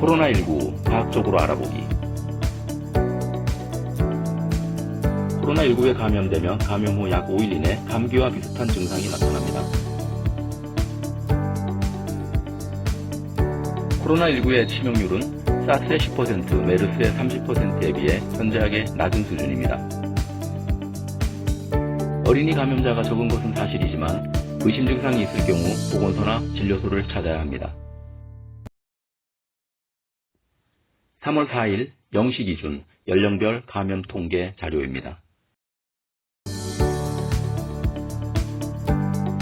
코로나19 과학적으로 알아보기. 코로나19에 감염되면 감염 후 약 5일 이내 감기와 비슷한 증상이 나타납니다. 코로나19의 치명률은 사스의 10%, 메르스의 30%에 비해 현저하게 낮은 수준입니다. 어린이 감염자가 적은 것은 사실이지만 의심 증상이 있을 경우 보건소나 진료소를 찾아야 합니다. 3월 4일 0시 기준 연령별 감염 통계 자료입니다.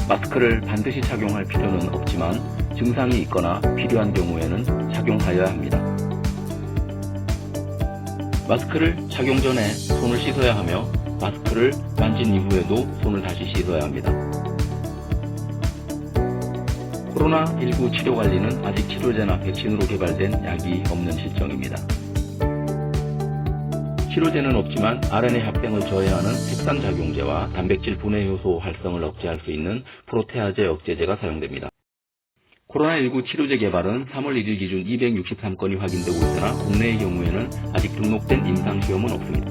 마스크를 반드시 착용할 필요는 없지만 증상이 있거나 필요한 경우에는 착용하여야 합니다. 마스크를 착용 전에 손을 씻어야 하며 마스크를 만진 이후에도 손을 다시 씻어야 합니다. 코로나19 치료 관리는 아직 치료제나 백신으로 개발된 약이 없는 실정입니다. 치료제는 없지만 RNA 합병을 저해하는 핵산작용제와 단백질 분해 효소 활성을 억제할 수 있는 프로테아제 억제제가 사용됩니다. 코로나19 치료제 개발은 3월 1일 기준 263건이 확인되고 있으나 국내의 경우에는 아직 등록된 임상시험은 없습니다.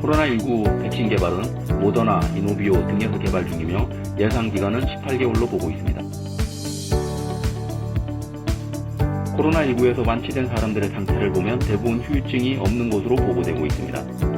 코로나19 백신 개발은 모더나, 이노비오 등에서 개발 중이며 예상 기간은 18개월로 보고 있습니다. 코로나19에서 완치된 사람들의 상태를 보면 대부분 후유증이 없는 것으로 보고되고 있습니다.